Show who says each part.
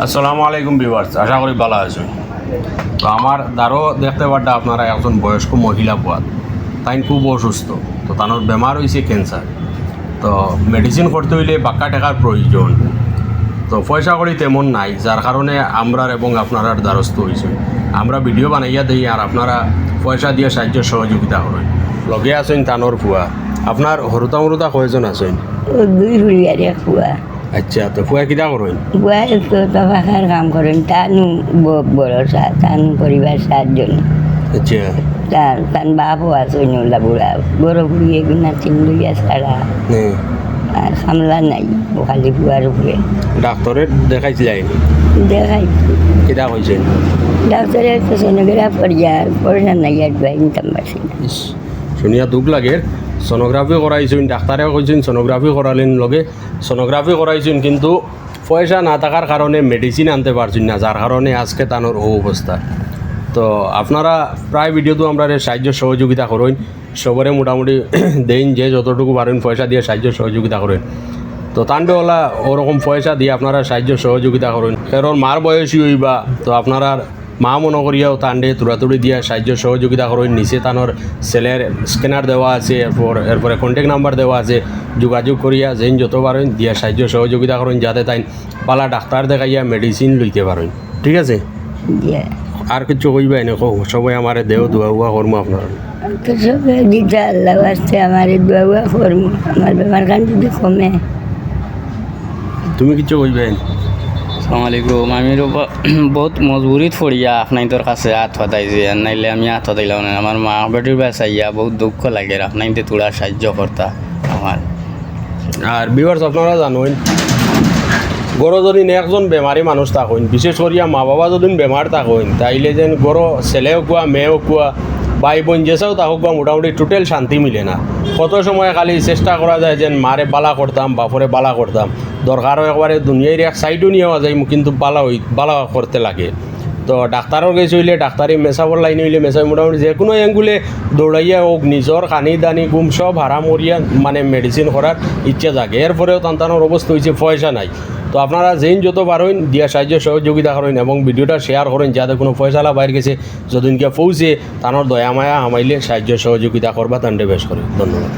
Speaker 1: আসসালামু আলাইকুম ভিউয়ার্স, আশা করি ভালো আছেন। তো আমার দ্বারও দেখতে পারটা আপনারা একজন বয়স্ক মহিলা পাওয়াত তাই খুব অসুস্থ, তো তার বেমার হয়েছে ক্যান্সার তো মেডিসিন করতে হইলে বাক্কা টাকার প্রয়োজন। তো পয়সা করি তেমন নাই, যার কারণে আমরার এবং আপনার দ্বারস্থ হয়েছে আমরা ভিডিও বানাইয়া দিই আর আপনারা পয়সা দিয়ে সাহায্য সহযোগিতা করেন। লগে আছেন তানোর ফুয়া আপনার হরুতা মরুতা কয়জন আছেন?
Speaker 2: দুই
Speaker 1: আচ্ছা তো ফুয়া কিতা করেন
Speaker 2: বুয়া তো তফাখার কাম করেন তানু বড় তানু পরিবার সাতজন
Speaker 1: আচ্ছা।
Speaker 2: তার তান বাপও আছে নোলা বুড়া বড় বুড়ি এগুনা তিন লইয়া ছাড়া আর সামলা নাই ও খালি বুয়ার উপরে।
Speaker 1: ডাক্তরের দেখাইছিলেন
Speaker 2: দেখাই
Speaker 1: কিতা কইছেন
Speaker 2: ডাক্তারের তো সোনোগ্রাফ করিয়া পড়া নাই আর দুয়াই নিতাম পারছি না
Speaker 1: ইস, শুনিয়া দুঃখ লাগে। সোনোগ্রাফি করাইছেন ডাক্তারেও কইছেন সোনোগ্রাফি করালেন লগে। সোনোগ্রাফি করাইছেন কিন্তু পয়সা না থাকার কারণে মেডিসিন আনতে পারছেন না যার কারণে আজকে তানোর ও অবস্থা তো আপনারা প্রায় ভিডিওতে আমরা সাহায্য সহযোগিতা করেন সবরে মোটামুটি দেন যে যতটুকু পারেন পয়সা দিয়ে সাহায্য সহযোগিতা করেন তো তান্ডওয়ালা ওরকম পয়সা দিয়ে আপনারা সাহায্য সহযোগিতা করেন কারণ মার বয়সী হইবা, তো আপনারা মা করিয়াও তান্ডে তুড়াতুড়ি দিয়া সাহায্য সহযোগিতা করেন নিচে তানোর সেলের স্ক্যানার দেওয়া আছে এরপর এরপরে কন্ট্যাক্ট নাম্বার দেওয়া আছে যোগাযোগ করিয়া যেন যত পারেন দিয়া সাহায্য সহযোগিতা করেন যাতে তাই পালা ডাক্তার দেখাইয়া মেডিসিন লইতে পারেন ঠিক আছে? আর কিছু কইবা এনে সবাই আমার দেহ দোয়া উয়া করব আপনার
Speaker 2: তো দিতে আল্লাহ আসতে আমার দোয়া উয়া করব আমার বেমার কান যদি কমে।
Speaker 1: তুমি কিছু কইবা এনে?
Speaker 3: আসসালামু আলাইকুম। আমি বহুত মজবুরিত পড়িয়া আপনাই তোর কাছে হাত হতাইছি নাইলে আমি হাত হতাইলাম না আমার মা বেটির বাসাইয়া বহুত দুঃখ লাগে আপনাইতে তোরা সাহায্য করতা আমার।
Speaker 1: আর বিভার্স আপনারা জানেন গরো যদি একজন বেমারি মানুষ থাকেন বিশেষ করিয়া মা বাবা যদি বেমার থাকেন তাইলে যেন গরো ছেলেও কুয়া মেয়েও কুয়া ভাই বোন যেসাও থাকুক বা মোটামুটি টোটাল শান্তি মিলে না। কত সময় খালি চেষ্টা করা যায় যেন মারে বালা করতাম বাপরে বালা করতাম দরকারও একবারে দুনিয়ার এক সাইডও নিয়েও যায়, কিন্তু বালা হই বালা করতে লাগে। তো ডাক্তারের কাছে হইলে ডাক্তারি মেসাবর লাইন হইলে মেসাই মোটামুটি যে কোনো এঙ্গুলে দৌড়াইয়া হোক নিজর কানি দানি গুম সব হারা মরিয়া মানে মেডিসিন করার ইচ্ছা জাগে। এরপরেও তান্তানোর অবস্থা হয়েছে পয়সা নাই। তো আপনারা যেইন যত পারেন দিয়া সাহায্য সহযোগিতা করেন এবং ভিডিওটা শেয়ার করেন, যাতে কোনো পয়সালা বাইর গেছে যদিনকে পৌঁছে, তানোর দয়া, মায়া, আমাইলে সাহায্য সহযোগিতা করবা তান্ডে বেশ করে। ধন্যবাদ।